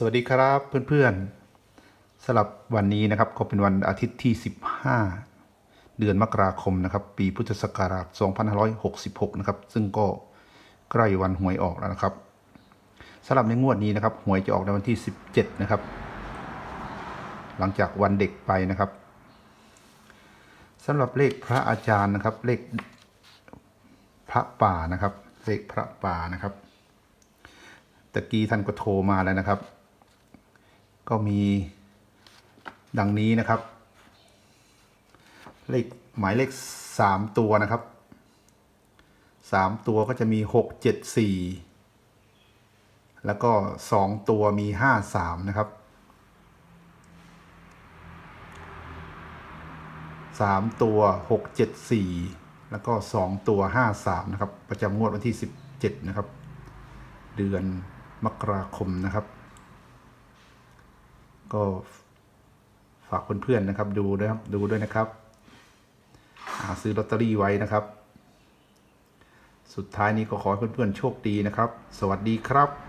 สวัสดีครับเพื่อนๆสำหรับวันนี้นะครับก็เป็นวันอาทิตย์ที่ 15 เดือนมกราคมนะครับ ปีพุทธศักราช 2566 นะครับ ซึ่งก็ใกล้วันหวยออกแล้วนะครับสำหรับในงวดนี้นะครับหวยจะออกในวันที่ 17 นะครับ หลังจากวันเด็กไปนะครับสำหรับเลขพระอาจารย์นะครับ เลขพระป่านะครับ เลขพระป่านะครับตะกี้ท่านก็โทรมาแล้วนะครับ ก็มีดังนี้นะครับ เลขหมายเลขสามตัวนะครับสามตัวก็จะมีหกเจ็ดสี่แล้วก็สองตัวมีห้าสามนะครับสามตัวหกเจ็ดสี่แล้วก็สองตัวห้าสามนะครับ ประจำงวดวันที่สิบเจ็ดนะครับ เดือนมกราคมนะครับ ก็ฝากเพื่อนๆนะครับ ดูนะครับดูด้วยนะครับหาซื้อลอตเตอรี่ไว้นะครับ สุดท้ายนี้ก็ขอให้เพื่อนๆโชคดีนะครับ สวัสดีครับ